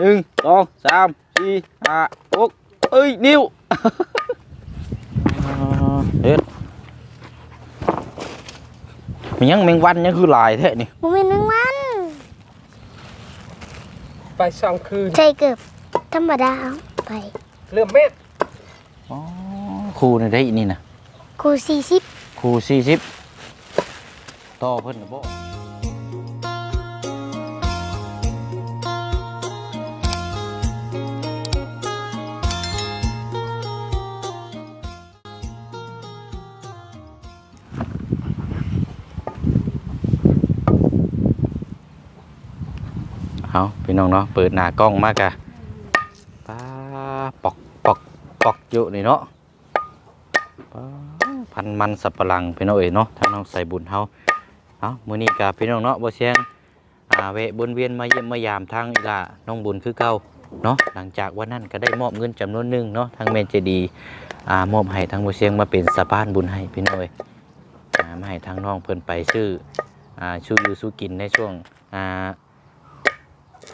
หนึ่งสองสามสี่ห้าหกเอ้ย นิ้วอ่าเด็ดมันยังแมงวันยังคือหลายแท้นี่บ่แม่นแมงวันไปสองคืนใช่เกือบธรรมดาเอาไปเริ่มเม็ดอ๋อครูในได้นี่นะครูสี่สิบครูสี่สิบต่อเพิ่นน่ะบ่ เอาพี่น้องเนาะเปิดหน้ากล้องมากะป้าปอกปอกปอกอยู่นี่เนาะปาพันมันสับปะหลังพี่น้องเอ๋ยเนาะทางน้องใส่บุญเฮาเอามื้อนี้กับพี่น้องเนาะบ่เสียงอาแวบนเวียนมาเยี่ยมมายามทางอีล่าน้องบุญคือเก่าเนาะหลังจากวันนั้นก็ได้มอบเงินจำนวนหนึ่งเนาะทางแม่นเจดีอ่ามอบให้ทางบ่เสียงมาเป็นสะพานบุญให้พี่น้องเอ๋ยอ่ามาให้ทางน้องเพิ่นไปซื้ออ่าชูอยู่สู้กินในช่วงอ่า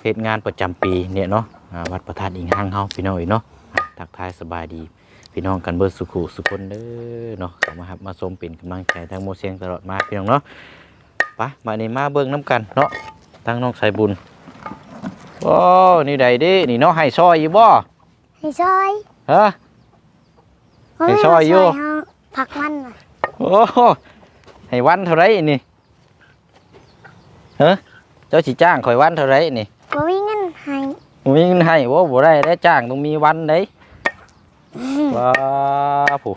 เฮ็ดงานประจำปีเนี่ยเนาะอ่าวัดประธานอิงห้างเฮาพี่น้องเอ๋ยเนาะอะทักทายสบายดี พี่น้องกันเบิดสุขุสุคนเด้อเนาะเข้ามาครับมาชมเป็นกำลังใจทางโมเสียงตลอดมาพี่น้องเนาะไปมานี่มาเบิ่งน้ำกันเนาะทางน้องใส่บุญโอ้นี่ใดเดินี่เนาะให้ซอยอยู่บ่ให้ซอยฮะให้ซอยอยู่เฮาผักมันน่ะโอ้ให้วันเท่าไรนี่เฮ้เจ้าสิจ้างข่อยวันเท่าไรนี่ บ่มีเงินให้บ่มีเงินให้บ่บ่ได้ได้จ้างต้องมีวันเด้ว้าผู้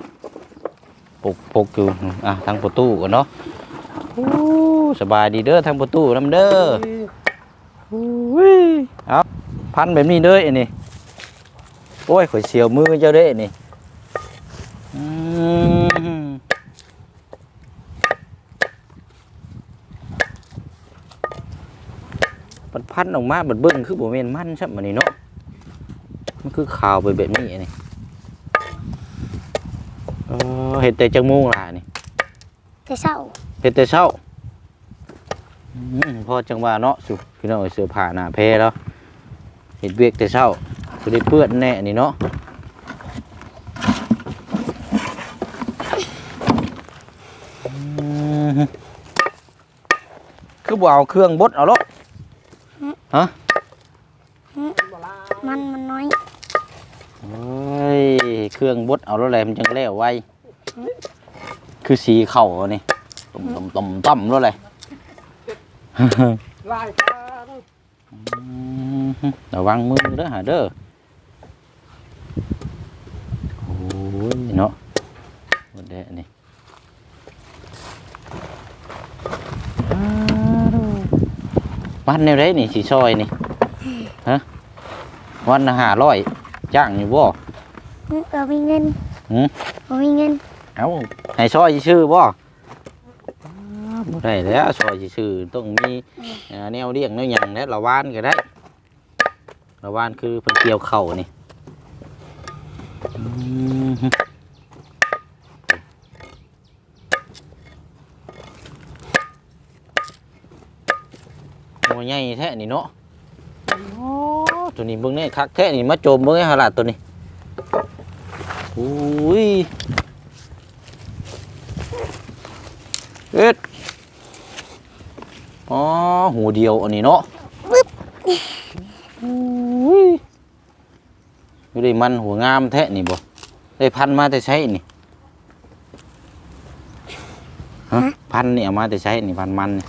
ปลุกปลุกอยู่อะทางประตูก่อนเนาะอู้สบายดีเด้อทางประตูน้ำเด้ออุ้ยเอาพันแบบนี้เด้อไอ้นี่โอ้ยข่อยเสียวมือเจ้าเด้อไอ้นี่อืม มันพันออกมาบัดเบิ้งคือบ่แม่นมันใช่ไหมนนี่เนาะมันคือข่าวไปแบบนี้ไอ้นี่เออเห็ดแต่จังมูงล่ะนี่แต่เช้าเฮ็ดแต่เช้าอืมพอจังว่าเนาะสุพี่น้องเอ้ยเสื้อผ้าหน้าแพรแล้วเฮ็ดเวียกแต่เช้าสิได้เปื้อนแน่นี่เนาะอืมคือบ่เอาเครื่องบดเอาเนาะมันมันน้อยเฮ้ยเครื่องบดเอาแล้วแหละมันจังแล้วไวคือสีเข่าอันนี่ต่ำต่ำต่ำต่ำแล้วแหละลายครั้งอืมระวังมือเด้อหาเด้อโอ้ยเนาะหมดแล้วนี่ วันแนวไรนี่สีซอยนี่ฮะวันละห้าร้อยจ้างอยู่บ่อืมบ่มีเงินหืมบ่มีเงินเอาให้ซอยชื่อบ่บ่ได้แล้วซอยชื่อต้องมีเอ่อแนวเลี้ยงแนวหยังแล้วละวานก็ได้ละวานคือเพิ่นเกี่ยวเข่านี่อืมโอ้ให ญ่แท้นี่เนาะตัวนี้เบิ่งนี่คักแท้นี่มาโจมเบิ่งให้หาลาดตัวนี้อุ้ยเอ็ดอ๋อหูเดียวอันนี้เนาะอุ้ยอยู่ได้มันหัวงามแท้นี่บ่ได้พันมาแต่ใช้นี่ฮะพันนี่เอามาแต่ใช้นี่พันมันนี่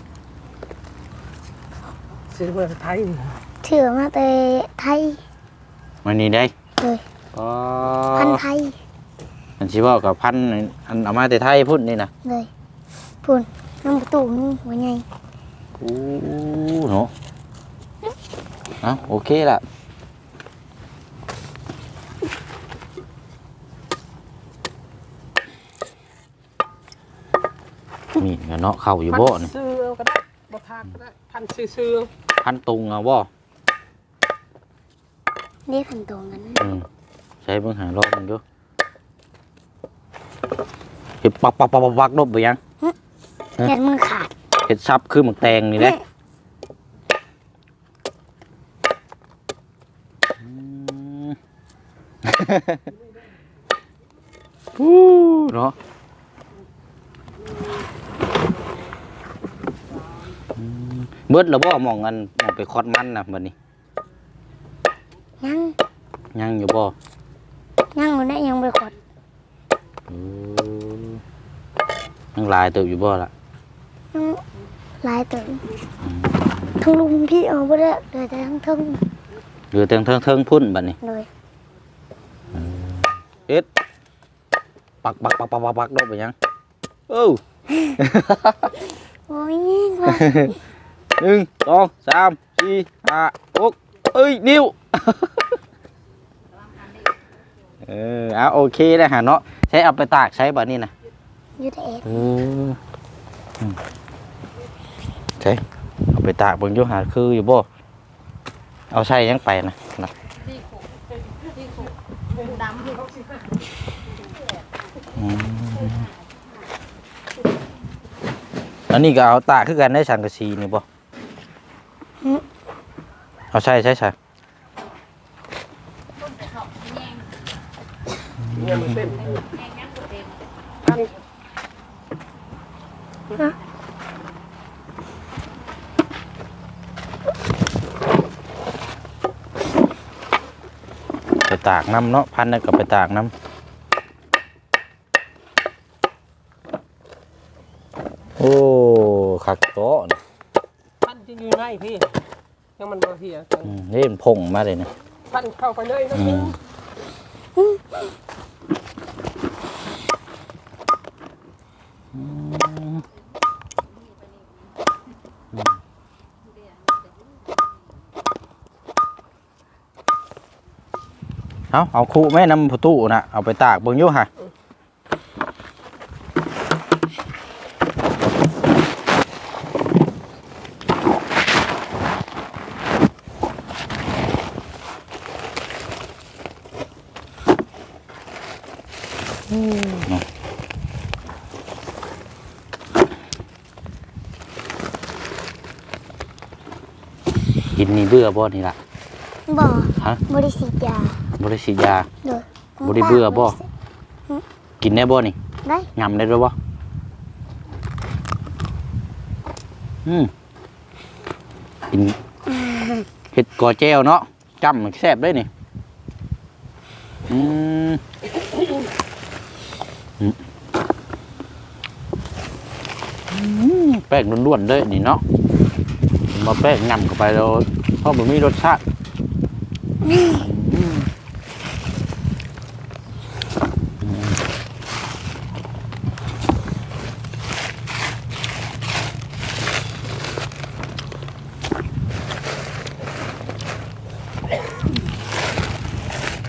ซื้อมาไทยถือมาแต่ไทยมันนี่ได้เลยอ๋อพันไทยอันสิว่ากับพันนี่อันเอามาแต่ไทยพุ่นนี่นะเลยพุ่นน้ำประตูนี่หัวใหญ่โอ้เนาะเอาโอเคละมีดกันเนาะเข้าอยู่บ่นี่ซื้อเอาก็ได้บ่ทานก็ได้พันซื้อซื้อ พันตุงเอะว่เรียพันตุงกันอืใช้เบิ่งหารอบมันดูเห็ดปักปักปักปักปักลบไปยังเห็ดมือขาดเห็ดซับคือหมึกแตงนี่แหละเหรอ เบิดแล้วบ่หมองกันหมองไปคอดมันน่ะบัดนี้ ยังยังอยู่บ่ยังบ่ได้ยังบ่ขดเออยังหลายเติบอยู่บ่ล่ะยังหลายเติมทั้งลุงพี่เอาบ่ได้เลยแต่ทั้งทึงเหลือเทิงเทิงเทิงพุ่นบัดนี้เลยเอ็ดปักปักปักปักปักปักโดดไปยังเอ้าโอ้ยว่า หนึ่งสองสามสี่ห้าหกเอ้ย นิ้ว เออเอาโอเคแล้วฮะเนาะใช้เอาไปตากใช้บัดนี้นะอยู่แต่เอ็ดเอออืมใช่เอาไปตากเบิ่งอยู่หาคืออยู่บ่ เอาใช้ยังไปนะนะอืมอันนี้ก็เอาตากคือกันได้สังกะสีนี่บ่ เอาใช่ใช่ใช่เนี่ยมันเต้นพันไปตากน้ำเนาะพันนั่นก็ไปตากน้ำโอ้ขักโตะนี่ พันจะอยู่ไหนพี่ยังมันบ่เหีย อืมนี่มันพงมาเลยนะพันเข้าไปเลยนะอืมเอาเอาคู่แม่นำผู้ตู้นะเอาไปตากเบิ่งอยู่ฮะ กินนี่เบื่อบ่นี่ล่ะบ่ฮะบ่ได้ฉีดยาบ่ได้ฉีดยาเลยบ่ได้เบื่อบ่กินได้บ่นี่ได้งำได้ด้วยบ่อืมกินเห็ดกอแจวเนาะจำมันแซ่บได้นี่อืมอืมอืมแป้งล้วนๆเลยนี่เนาะ มาแป้งงำเข้าไปแล้วเพราะมันมีรสชาติอืม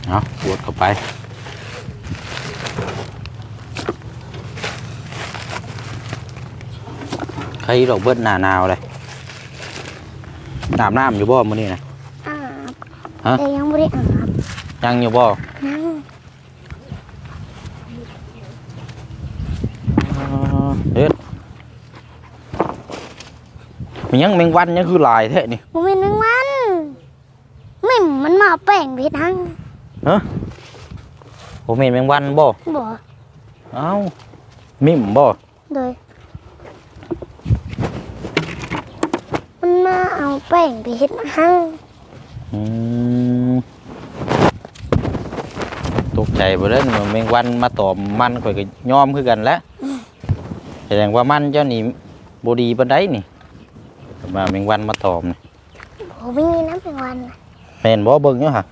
เอาปวดเข้าไปใครดอกเบิดหนาหนาวเลย อาบน้ำอยู่บ่มื้อนี้นะ อาบฮะ แต่ยังบ่ได้อาบยังอยู่บ่ยังอ๋อเฮ็ดมียังแมงวันยังคือหลายแท้นี่บ่แม่นแมงวันมิ่มมันมาเอาแป้งไปเฮ็ดหังผมเห็นแมงวันบ่ บ่เอ้า มิ่มบ่เลย นมาเอาแป้งไปเฮ็ดหังอืมตกใจบ่เด้อแมงวันมาตอมมันข่อยก็ยอมคือกันแหล้วแสดงว่ามันเจ้านี่บ่ดีปานใดนี่มาแมงวันมาตอมนี่บ่มีน้ำแมงวันน่ะแม่นบ่เบิ่งอยู่ห่ะ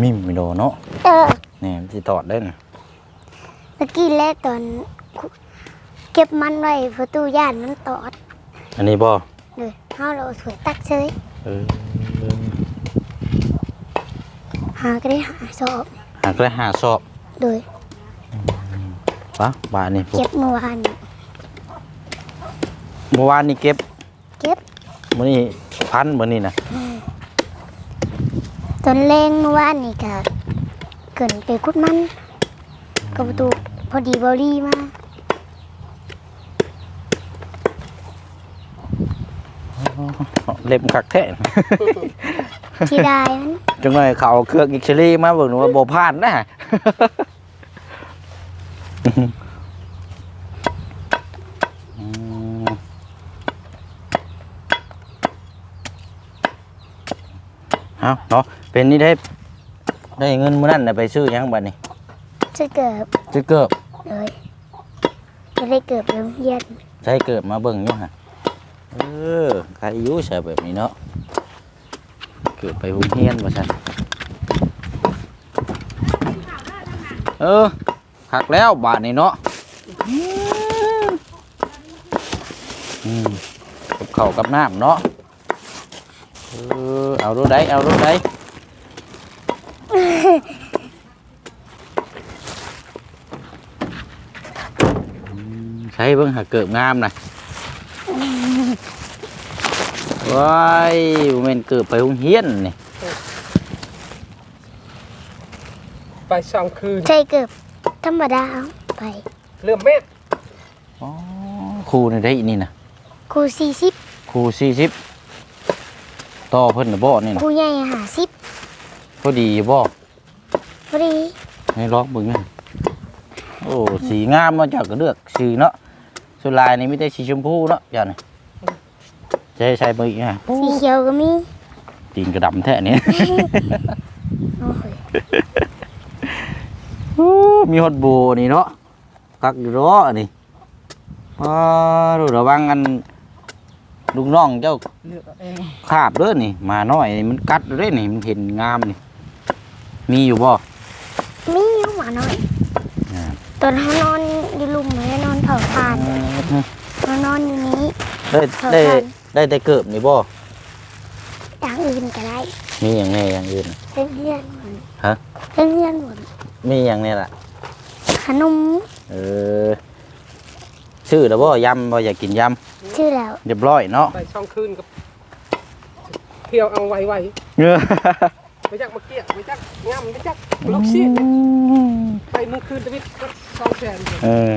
มิ่มไม่โดเนาะเออ แหนี่มันสิตอดได้น่ะ เมื่อกี้แลตอนคุ เก็บมันไว้ประตูย่านมันตอดอันนี้บ่เลยเฮาเราสวยตักเฉยเออหาก็ได้หาสอบหากได้หาสอบโดยปะบาดนี่พวเก็กบเมื่อวานนี้เมื่อวานนี่เก็บเก็บมื้อนี้พันมื้อนี้น่ะตอนแรงเมื่อวานนี่ก็เกินไปคุดมันกับประตูพอดีบอลี่มา เล็บคักแท้ ที่ได้มันจังเลยเขาเอาเครื่องอิกซเรย์มาเบิ่งว่าบ่พลาดนะ อืมเอาเนาะเป็นนี่ได้ได้เงินมื้อนั้นน่ะไปซื้อหยังบัดนี้จะเกิดซื้อเกิบเลยจะได้เกิดโรงเรียนใช้เกิบมาเบิ่งอยู่ฮะ เออใครอยู่ใช่แบบนี้เนาะเกิดไปโรงเรียนว่าซั่นเออคักแล้วบาทนี้เนาะอืมกับข้ากับน้ำเนาะเออเอาดูได้เอาดูได้ใช้เบิ่งหาเกิบงามน่อย ว้ายบ่แม่นเกิดไปโรงเรียนนี่ไปสองคืนใช่เกิดธรรมดาเอาไปเริ่มเมฆอ๋อครูนี่ได้อีนี่นะครูสี่สิบครูสี่สิบต่อเพิ่นน่ะบ่นี่คนะรูใหญ่หาสิบพอดีบ่พอดีให้ลอกเบิ่งนี่โอ้สีงามมาจากก็เลือกสีเนาะส่วนลายนี่มีแต่สีชมพูเนาะจ้ะนี่ ใช้ใช้เบิ่งอีกฮะสีเขียวก็มีตีนกระดำแท้นี่โอ้ยโอ้มีฮอดโบนี่เนาะคักอยู่เนาะนี่ว้าดูระวังอันลูกน้องเจ้าเลือกเอาเองคาบเด้อนี่ มาน้อยนี่มันกัดเด้อนี่มันเห็นงามนี่ มีอยู่บ่ มีอยู่หมาน้อยอ่าตอนเขานอนอยู่ลุมไม่ได้นอนเผาถ่านเขานอนอยู่นี้ได้ได้ ได้แต่เกิบนี่บ่อย่างอื่นก็ได้มีอย่างแน่อย่างอื่นเล่นเรียนหมดฮะเล่นเรียนหมดมีอย่างนี้ล่ะ ขนมเออชื่อแล้วบ่ยำบ่อยากกินยชื่อแล้วำเรียบร้อยเนาะ ไปสองคืนกับเที่ยวเอาไวเออๆไม่จักมาเกี้ยไม่จักงามไม่จักล็อกเสียไปมึงคืนตะวิทก็สองแสนเออ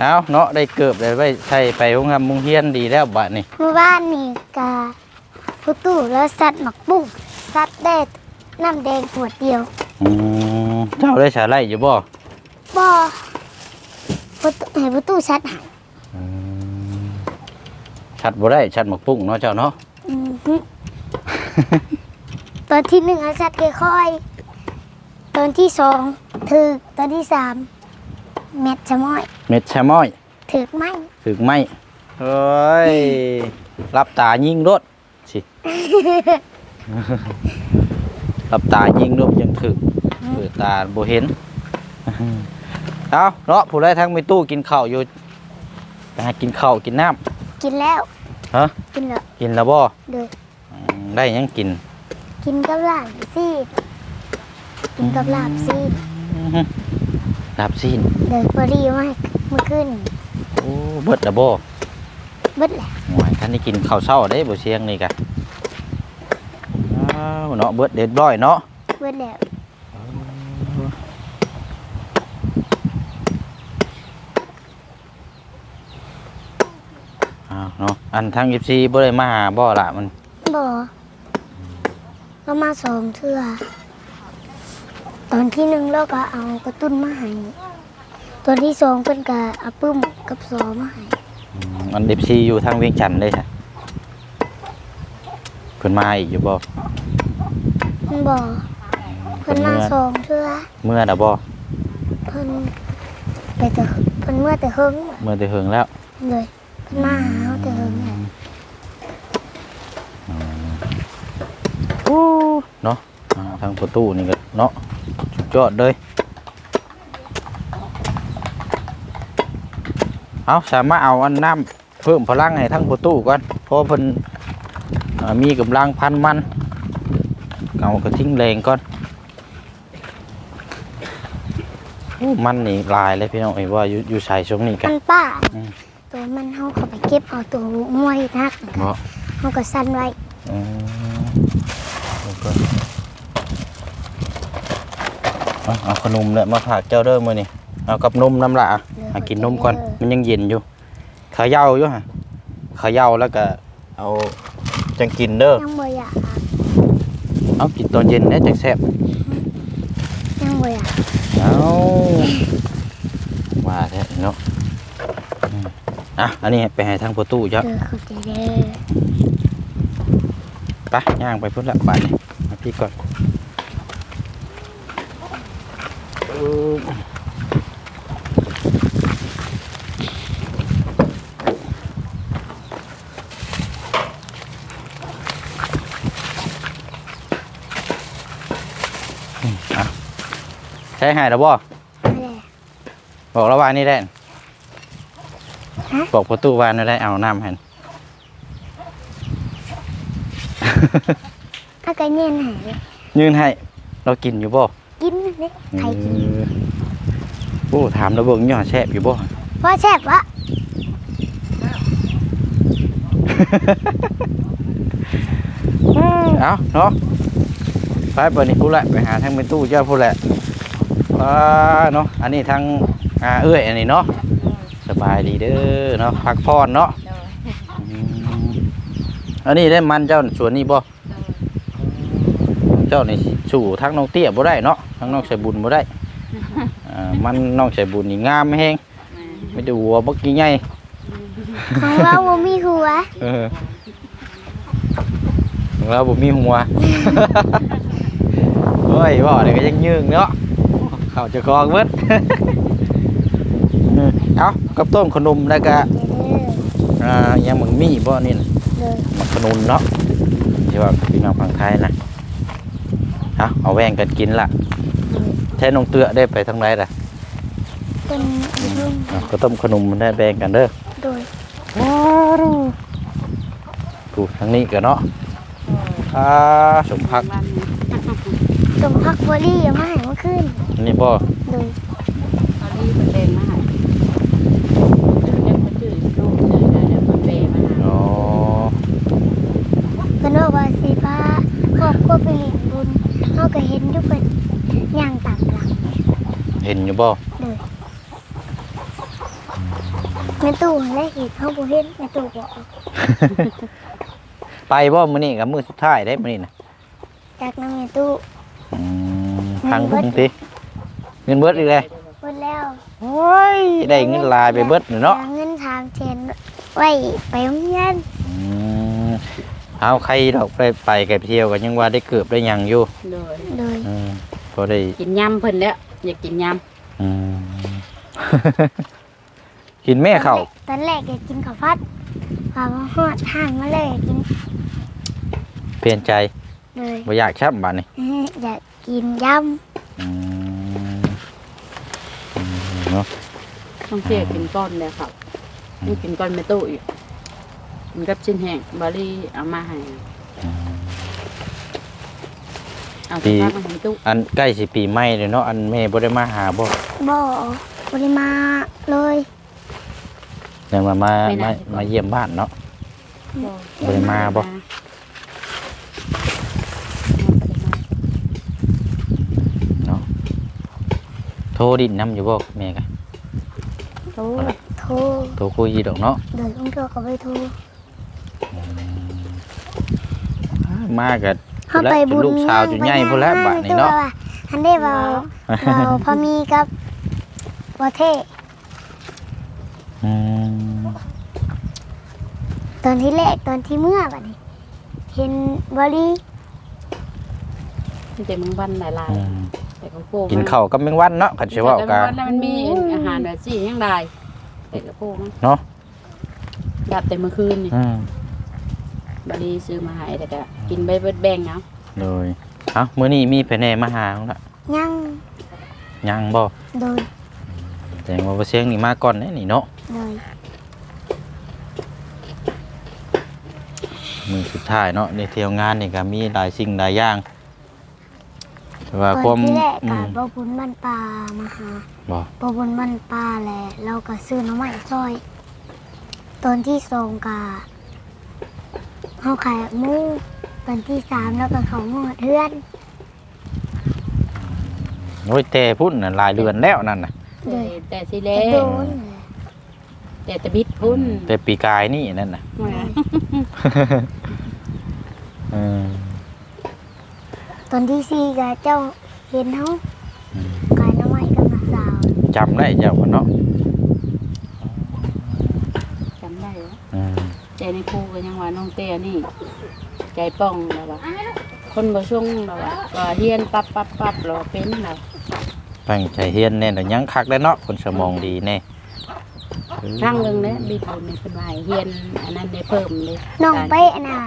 เอาเนาะได้เกิบได้ไว้ใช้ไปโรงงานมุงเฮียนดีแล้วบัดนี้เมื่อวานนี่กาผู้ตู้แล้วสัตว์หมักบุ้งสัตว์แดดน้ำแดงขวดเดียวอืมเจ้าได้สาไล่อยู่บ่บ่ผู้ตู้ให้ผู้ตู้สัตว์หายอืมชัดบ่ได้ชัดหมกปุ้งเนาะเจ้าเนาะอือฮึตอนที่หนึ่งเอาสัตว์ค่อยๆตอนที่สองถือตอนที่สาม เม็ดชะม้อย เม็ดแชะม้อยถือไหมถึงไหมเฮ้ยรับตายิงรถสิรับตายิงรถยังถึกเปิดตาบ่เห็นเอาเนาะผู้ใดทั้งมีตู้กินข้าวอยู่ไปหากินข้าวกินน้กินแล้วฮะกินแล้วำกินแล้วบ่เด้ออืมได้หยังกิน กินกับลาบซีดกินกับลาบซี ดอื้อหือลาบซีนเด้อพอดีว่าเมื่อคืนโอ้เบิดแล้วบ่เบิดแหละหวยท่านได้กินข้าวเช้าได้บ่เสียงนี่กะอ้าวเนาะเบิดเด็ดร้อยเนาะเบิดแล้วอ้าวเนาะอันทาง14บ่ได้มาหาบ่ล่ะมันบ่ก็มาสองเทื่อ ตอนที่หนึ่งเราก็เอากระตุ้นมาให้ตอนที่สองเป็นกะเอาปึ้มกับซอมาให้อืมอัน FC อยู่ทางเวียงจันทน์เลยค่ะเพิ่นมาอีกอยู่บ่มันบ่เพิ่นมาสองเทื่อเมื่อน่ะบ่เพิ่นไปแต่เพิ่นเมื่อแต่เฮิงเมื่อแต่เฮิงแล้วเลยเพิ่นมาหาเอาแต่เฮิงเนี่ยเนาะอ่าทางประตูนี่ก็เนาะ สุดยอดเลย เอาสามารถเอาอันน้ำเพิ่มพลังให้ทั้งประตูก่อนเพราะเพิ่นอ่ามีกำลังพันมันเอากระทิ้งแรงก่อนโอ้มันนี่ลายเลยพี่น้องเอ้ยว่าอยู่อยู่ใส่ช่วงนี้กันมันป้าอืมตัวมันเฮาเข้าไปเก็บเอาตัวมวยนักนะครัเนาะเฮาก็สั่นไว้ อืมโอเค เอาเอาขนมเนี่ยมาฝากเจ้าเด้อมื้อนี้เอากับนมน้ำละอะเด้อหากินนมก่อนเด้อมันยังเย็นอยู่เขย่าอยู่ฮะเขย่าแล้วก็เอาจังกินเด้อยังบ่อยากอาบเอากินตอนเย็นเนี่ยจังแซ่บยังบ่อยากเอาว่าแท้เนาะอืมอะอันนี้ไปให้ทางประตูจ้ะเด้อขอบใจเด้อ ไปย่างไปพุ่นละบาทนี่มาพี่ก่อนเอออืมอะ ใช้หายแล้วบ่นั่นแหละบอกแล้ววานี่ได้ฮะบอกประตูวานได้เอาน้ำให้ถ้าไก่เนียนหายเลยยืนให้ เรากินอยู่บ่กินนี่ใครกินเออโอ้ถามระเบิงย่อแซ่บอยู่บ่ว่าแซ่บวะเอาเนาะไปเปิดนี่พูดละไปหาทางเป็นตู้เจ้าพูดแหละ ว้าเนาะอันนี้ทางอ่าเอื้อยอันนี้เนาะสบายดีเด้อเนาะพักพรเนาะอืมอันนี้ได้มันเจ้าสวนนี่บ่เจ้านี่สู่ทางน้องเตี้ยบ่ได้เนาะทางน้องใส่บุญบ่ได้อ่ามันน้องใส่บุญนี่งามแฮงไม่ได้หัวบักกี่ใหญ่ของเราบ่มีหัวเออของเราบ่มีหัวเฮ้ยบ่เดี๋ยวก็ยังยืงเนาะ เข้าจะกองเบิดเออเอากับต้มขนมแล้วก็เด้ออ่ายังมึงมีบ่นี่น่ะเด้อมักขนุนเนาะที่ว่าพี่น้องฝั่งไทยนะเอาเอาแว่งกันกินละใช้นงเตือได้ไปทางไหนล่ะเป็นรุ่นเอาก็ต้มขนมมันได้แบ่งกันเด้อโดยกูทางนี้กันเนาะอ่าสมพัก สมพักบรี่ยังไม่หายเมื่อคืนนี่บ่โดยตอนนี้มันแดงมาใหายเดี๋ยวมันจืดลูกจืดแล้วเดี๋ยวมันเปมาหาอ๋อเพิ่นบอกว่าสิพาครอบครัวไปเลี้ยงบุญเฮาก็เห็นอยู่เพิ่นย่างตามหลังเห็นอยู่บ่เลยแม่ตู่และเห็นเฮาบ่เห็นแม่ตู่บอกไปบ่มื้อนี้กับมื้อสุดท้ายได้มื้อนี้น่ะจากนั้นแม่ตู่อืม พังพุ่งติเงินเบิดอีกเลยเพิ่นแล้วโอ้ยได้เงินหลายไปเบิดน่ะเนาะอเงินทางเชนไว้ไปโรงเรียนอืมเอาใครดอกไปไปกับเที่ยวก็ยังว่าได้เกือบได้หยังอยู่โดยเลยอืมพอได้กินยำเพิ่นแล้วอยากกินยอืมกินแม่เข้าวตอนแรกอยากกินข้าวฟัดพอมาฮอดทางมาเลยอยากกิน เปลี่ยนใจเลยบ่อยากชับบัดนี้อยาก กินยอืมอืมเนาะำต้องเสียกินก้อนแล้วครับนี่กินก้อนไม่ตู้อีกกินกับชิ้นแห้งบารี่เอามาให้เอาสิพามาให้ตู้อันใกล้สิปีใหม่เลยเนาะอันแม่บ่ได้มาหาบ่ำบ่ปริมาเลยยังมามามามาเยี่ยมบ้านเนาะ บ่ได้มาบ่เนาะ โทรดินน้ำอยู่บ่แม่กะโอ้โทรโทรคุยอยู่ดอกเนาะเดี๋ยวต้องโทรเขาไปโทรมากับเขาไปบุญลูกสาวจุใหญ่พุ่นแล้วบัดนี้เนาะอันได้เบาเราพอมีกับประเทศอืมตอนที่แรกตอนที่เมื่อบัดนี้เห็นบริมีแต่มึงวันหลายอืมๆ แต่ก็โก้กินข้าวกับแมงวันเนาะคันสิเว้าแต่กันวันแล้วมันมีอาหารแบบสี่ยังได้แต่ก็โก้มันเนาะดับแต่เมื่อคืนนี่อืมบารี่ซื้อมาให้แต่ก็กินไปเบิดแบ่งเอาเลยเอ้ามื้อนี้มีแผนมาหาของละยังยังบ่โดยแสดงว่าบ่เสียงนี่มาก่อนแน่นี่เนาะโดยมื้อสุดท้ายเนาะในเที่ยวงานนี่ก็มีหลายสิ่งหลายอย่างแต่ ว่าคก่อวานมที่แรกอืกับมบบุญมันปลามาหาบ่บบุญมันปลาแหละเราก็ซื้อน้ำมันซอย ตอนที่สองกะเขาขายหมูตอนที่สามแล้วก็เขาหมดเทือนโอ้ยแต่พุ่นน่ะหลายเดือนแล้วนั่นน่ะเลยแต่สิกเล่ระโดนแต่ตะบิดพุ่นแต่ปีกายนี่นั่นน่ะแหมเออ ตอนที่สี่ก็เจ้าเห็นเขาอืมกายน้ำไม้กับน้าสาวจำได้เจ้าบ่เนาะจำได้แล้วอืมใจในครูก็ยังว่าน้องเต้นี่ ใจป้องแล้วว่าคนบ่ชงแล้วว่าก็เฮียนปั๊บปั๊บปั๊บแล้วเป็นแล้วตั้งใจเฮียนแน่แต่ยังคักได้เนาะคนสมองดีแน่ครั้งหนึงเนี่ยบีบุญนี่เพิ่นว่าให้เฮียนอันนั้นได้เพิ่มเลยน้องเป๊ะน่ะอ่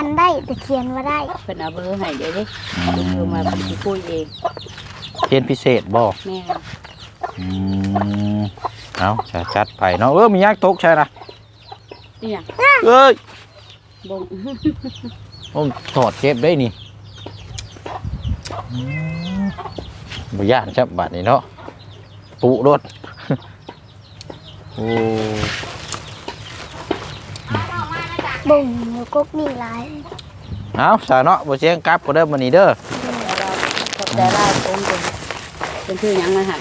านได้แต่เขียนว่าได้เพิ่นเอาเบอร์ให้เดี๋ยวเด้อืเพิ่นคือมมาเพิ่นสิคุยเองเฮียนพิเศษบ่แม่อืมเอาจะจัดไปเนาะเออมียักษ์ตกใช่นะเนี่ยเอ้ยบ่งผมถอดเก็บได้นี่อืมบ่ย่านจับบัดนี่เนาะปุรถโอ้ บุ่งอยู่กกนี่หลายเอาสาเนาะบ่เสียงกลับก็เด้อมื้อนี้เด้อขอบใจหลายคงเป็นเป็นชื่อหยังนะฮะ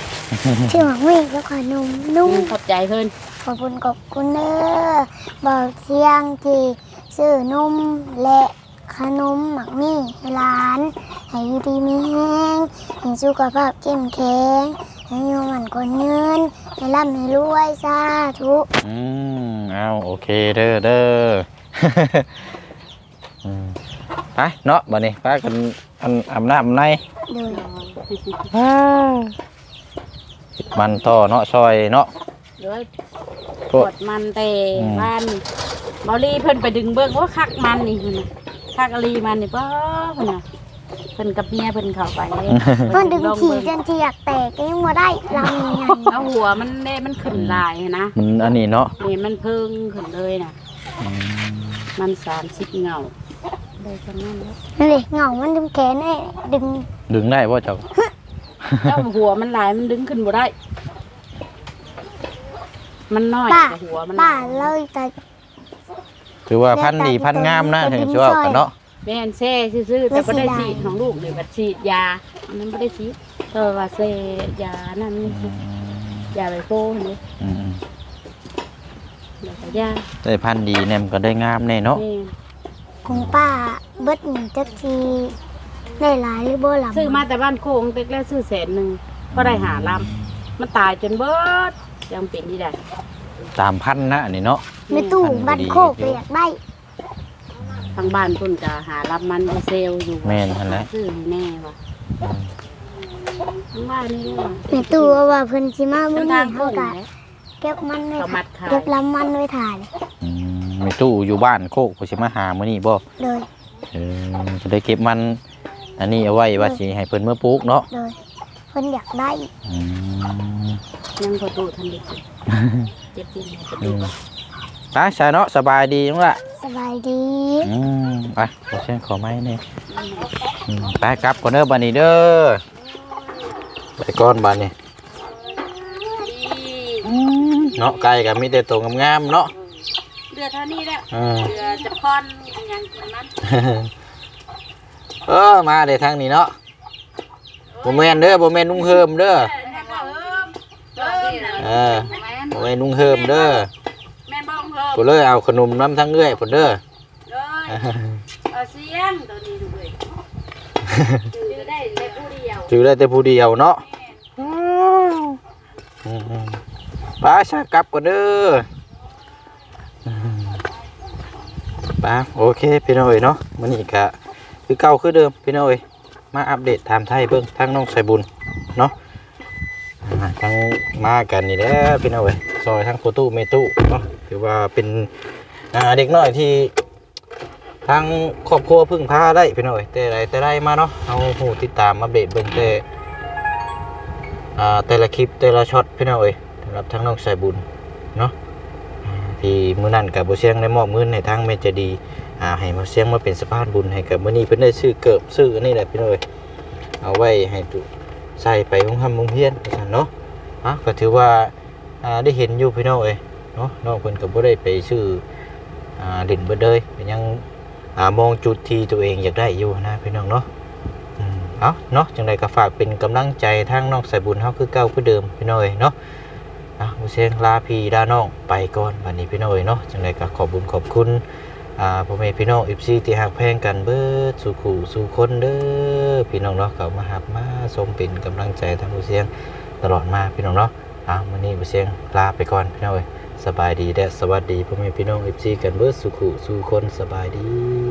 ชื่อหมักมีแล้วก็นุ่มนุ่มขอบใจเพิ่นขอบคุณขอบคุณเด้อบอกเที่ยงที่ซื้อนมและขนมหมักมี่ให้ร้านให้อยู่ดีมีแห้งให้สุขภาพเข้มแข็งให้อยู่หมันคนเงินให้ร่ำให้รวยสาธุอืมเอาโอเคเด้อเด้ออืม ไปเนาะบัดนี้ไปกันอันอาบน้ำอาบในโดยมันต่อเนาะซอยเนาะเดี๋ยวโคปวตรดมันแต่อืมบ้านบอลี่เพิ่นไปดึงเบิ้งว่าคักมันนี่เพิ่นน่ะคักอลีมันนี่ป้าเพิ่นน่ะเพิ่นกับเมียเพิ่นเข้าไปเลยเพิ่นดึงลอขี่เบิ่งจนที่อยากแตกก็ยังบ่ได้ลำยังไงเอาหัวมันเด้มันขึ้นลายนะมันอันนี้เนาะนี่มันเพิ่งขึ้นเลยน่ะอืม มันสามสิบเงาได้จังนั้นแล้วนั่นเลยเหงามันดึงแขนให้ดึงดึงได้ป่ะเจ้าเจ้าหัวมันหลายมันดึงขึ้นบ่ได้ มันน้อยป้าแต่หัวมันหป้าลายเลยแต่ ถือว่าพันธุ์ดีพันธุ์งามนะแต่ถึดิงนชอบซอยกันเนาะแม่นแซ่ซื่อๆแต่บ่ได้ไม่เสีฉียดดายของลูกนี่บัดฉีดยาอันนั้นบ่ได้ฉีดเออว่าแซ่ยานั่นนี่สิยาไบโพนี่อืม แล้วก็ยาได้พันธุ์ดีเนี่ยมันก็ได้งามแน่เนาะแม่นของป้าเบิดหนึ่งจักทีได้หลายหรือบ่หลำซื้อมาแต่บ้านโคงเต็กแล้วซื้อแสนหนึงก็ได้หาลำมันตายจนเบิดยังเป็นที่ได้ตามพันธุ์นะอันนี้เนาะ ไม่ตู้พันธุ์บ้านดีโคกเลยอยากได้ทางบ้านเพิ่นก็หารับมันไปเซลล์อยู่แม่นหั่นแหละ ซื้อให้แน่ว่ะทางบ้านนี่ว่ะแม่ตู้ว่าเพิ่นสิมามื้อทานี้งเฮาโค้งก็ไหน เก็บมันไว้เขามัถ่าดขายเก็บลำมันไว้ถ่ายอืมมีตู้อยู่บ้านโคกก็สิมาหามื้อนี้บ่โดยเออจะได้เก็บมัน อันนี้เอาไว้ว่าสิให้เพิ่นเมื่อปลูกเนาะโดยเพิ่นอยากได้อืมยังพอตู้ทันเด็กเจ็บจริงพออืตู้มก็ไปใช่เนาะสบายดีจังล่ะ สบายดีอืมไปขอเชิญขอไม้นี่อืมไปกลับก่อนเด้อบัดนี้เด้อไปก่อนบัดนี้ เนาะไก่ก็มีแต่ตัวงามๆเนาะเดือดเท่านี้แหละอืมเดือดจะพอนยังกินนั้นเออมาเดี๋ยวทางนี้เนาะบ่แม่นเด้อบ่แม่นนุ่งเฮิมเด้อเออเออบ่แม่นนุ่งเฮิมเด้อแม่บ้องเพิ่มพุ่นเลยเอาขนมน้ำทั้งเอื้อยพุ่นเด้อเลยเอาเสียงตัวนี้ด้วยจือได้ได้ผู้เดียวจือได้แต่ผู้เดียวเนาะอืมๆ ไป้าชากลับก่อนเด้ออืมไป้าโอเคพี่น้อยเนาะมื้อนี้ก็คือเก่าคือเดิมพี่น้อยมาอัปเดตไทม์ไทยเบิ่งทางน้องใส่บุญเนาะทั้งมากันนี่แหละพี่น้อยซอยทั้งโฟตู้เมตู้เนาะถือว่าเป็นเด็กน้อยที่ทางครอบครัวพึ่งพาได้พี่น้อยแต่ไรแต่ไรมาเนาะเอาหูติดตามอัปเดตเบิ่งแต่แต่ละคลิปแต่ละช็อตพี่น้อย รับทั้งน้องสายบุญเนาะที่มื้อนั้นกับบ่เสียงได้มอบเงินให้ทางเมเจะดีอ่าให้มาเสียงมาเป็นสะพานบุญให้กับมื้อนี้เพิ่นได้ซื้อเกิบซื้ออันนี่แหละพี่น้อยเอาไว้ให้ตุใส่ไปโรงทำโรงเรียนว่าซั่นเนาะอะก็ถือว่าอ่าได้เห็นอยู่พี่น้อยเนาะน้องเพิ่นก็บ่ได้ไปซื้ออ่าเล่นเบิดเลยเป็นยังอ่ามองจุดที่ตัวเองอยากได้อยู่นะพี่น้องเนาะเอาเนาะจังใดก็ฝากเป็นกำลังใจทางน้องสายบุญเฮาคือเก่าคือเดิมพี่น้อยเนาะ อะบ่เสียงลาพี่ลาน้องไปก่อนบัดนี้พี่น้อยเนาะจังใดก็ขอบบุญขอบคุณอ่าพ่อแม่พี่น้อง FC ที่ฮักแพงกันเบิดสู่ขู่สู่คนเด้อพี่น้องเนาะเขามาหับมาชมเป็นกำลังใจทางผู้เสียงตลอดมาพี่น้องเนาะอ่ามื้อนี้ผู้เสียงลาไปก่อนพี่น้องเอ้ยสบายดีและสวัสดีพ่อแม่พี่น้อง FC กันเบิดสู่ขู่สู่คนสบายดี